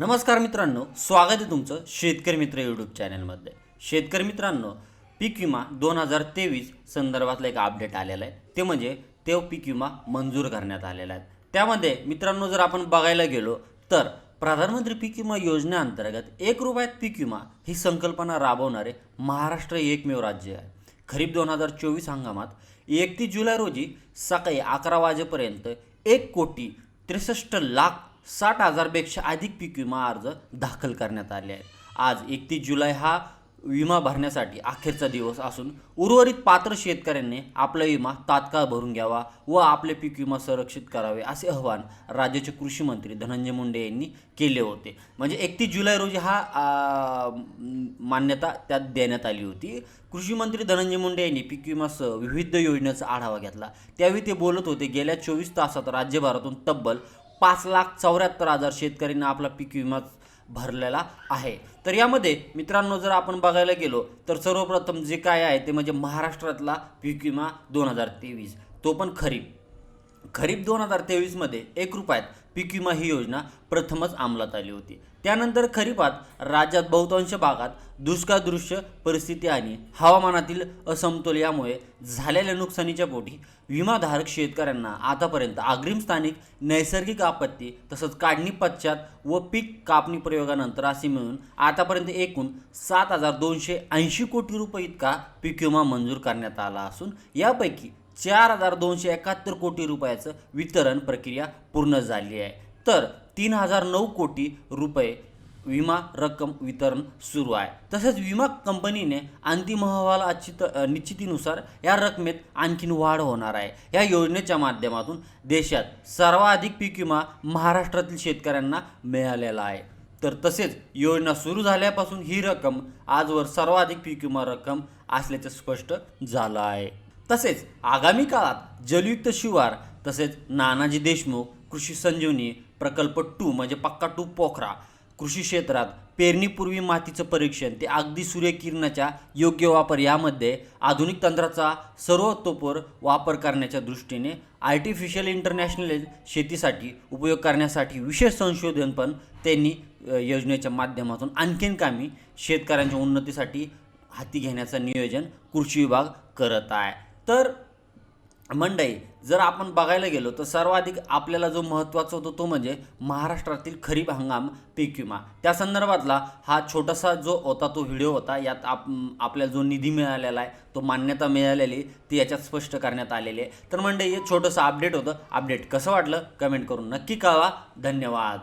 नमस्कार मित्रांनो स्वागत आहे तुमचं शेतकरी मित्र यूट्यूब चॅनलमध्ये शेतकरी मित्रांनो पीक विमा दोन हजार तेवीस संदर्भातलं एक अपडेट आलेलं आहे. ते म्हणजे ते पीक विमा मंजूर करण्यात आलेला आहे. त्यामध्ये मित्रांनो जर आपण बघायला गेलो तर प्रधानमंत्री पीक विमा योजनेअंतर्गत एक रुपयात पीक विमा ही संकल्पना राबवणारे महाराष्ट्र एकमेव राज्य आहे. खरीप दोन हजार चोवीस हंगामात एकतीस जुलै रोजी सकाळी अकरा वाजेपर्यंत एक कोटी त्रेसष्ट लाख साठ हजारपेक्षा अधिक पीक विमा अर्ज दाखल करण्यात आले आहेत. आज एकतीस जुलै हा विमा भरण्यासाठी अखेरचा दिवस असून उर्वरित पात्र शेतकऱ्यांनी आपला विमा तात्काळ भरून घ्यावा व आपले पीक विमा संरक्षित करावे असे आवाहन राज्याचे कृषी मंत्री धनंजय मुंडे यांनी केले होते. म्हणजे एकतीस जुलै रोजी हा मान्यता त्यात देण्यात आली होती. कृषी मंत्री धनंजय मुंडे यांनी पीक विमासह विविध योजनेचा आढावा घेतला. त्यावेळी ते बोलत होते गेल्या चोवीस तासात राज्यभरातून तब्बल पाच लाख चौऱ्याहत्तर हजार शेतकऱ्यांना आपला पीक विमा भरलेला आहे. तर यामध्ये मित्रांनो जर आपण बघायला गेलो तर सर्वप्रथम जे काय आहे ते म्हणजे महाराष्ट्रातला पीक विमा दोन हजार तेवीस. तो पण खरीप. खरीप दोन हजार तेवीसमध्ये एक रुपयात पीक विमा ही योजना प्रथमच अंमलात आली होती. त्यानंतर खरीपात राज्यात बहुतांश भागात दुष्काळदृश्य परिस्थिती आणि हवामानातील असमतोल यामुळे झालेल्या नुकसानीच्या पोटी विमाधारक शेतकऱ्यांना आतापर्यंत अग्रिम स्थानिक नैसर्गिक आपत्ती तसंच काढणी पश्चात व पीक कापणी प्रयोगानंतर असे मिळून आतापर्यंत एकूण सात हजार दोनशे ऐंशी कोटी रुपये इतका पीक विमा मंजूर करण्यात आला असून यापैकी चार हजार दोनशे एकाहत्तर कोटी रुपयाचं वितरण प्रक्रिया पूर्ण झाली आहे. तर तीन हजार नऊ कोटी रुपये विमा रक्कम वितरण सुरू आहे. तसेच विमा कंपनीने अंतिम अहवाल अचित निश्चितीनुसार या रकमेत आणखीन वाढ होणार आहे. या योजनेच्या माध्यमातून देशात सर्वाधिक पीक विमा महाराष्ट्रातील शेतकऱ्यांना मिळालेला आहे. तर तसेच योजना सुरू झाल्यापासून ही रक्कम आजवर सर्वाधिक पीक विमा रक्कम असल्याचं स्पष्ट झालं आहे. तसेच आगामी काळात जलयुक्त शिवार तसेच नानाजी देशमुख कृषी संजीवनी प्रकल्प टू म्हणजे पक्का टू पोखरा कृषी क्षेत्रात पेरणीपूर्वी मातीचं परीक्षण ते अगदी सूर्यकिरणाच्या योग्य वापर यामध्ये आधुनिक तंत्राचा सर्वतोपर वापर करण्याच्या दृष्टीने आर्टिफिशियल इंटरनॅशनल शेतीसाठी उपयोग करण्यासाठी विशेष संशोधन पण त्यांनी योजनेच्या माध्यमातून आणखीन कामी शेतकऱ्यांच्या उन्नतीसाठी हाती घेण्याचं नियोजन कृषी विभाग करत आहे. तर मंडई जर आपण बघायला गेलो तर सर्वाधिक आपल्याला जो महत्त्वाचा होतो तो म्हणजे महाराष्ट्रातील खरीप हंगाम पीक विमा. त्या संदर्भातला हा छोटासा जो होता तो व्हिडिओ होता यात आप आपल्याला जो निधी मिळालेला आहे तो मान्यता मिळालेली ती याच्यात स्पष्ट करण्यात आलेली आहे. तर मंडई हे छोटंसं अपडेट होतं. अपडेट कसं वाटलं? कमेंट करून नक्की कळवा. धन्यवाद.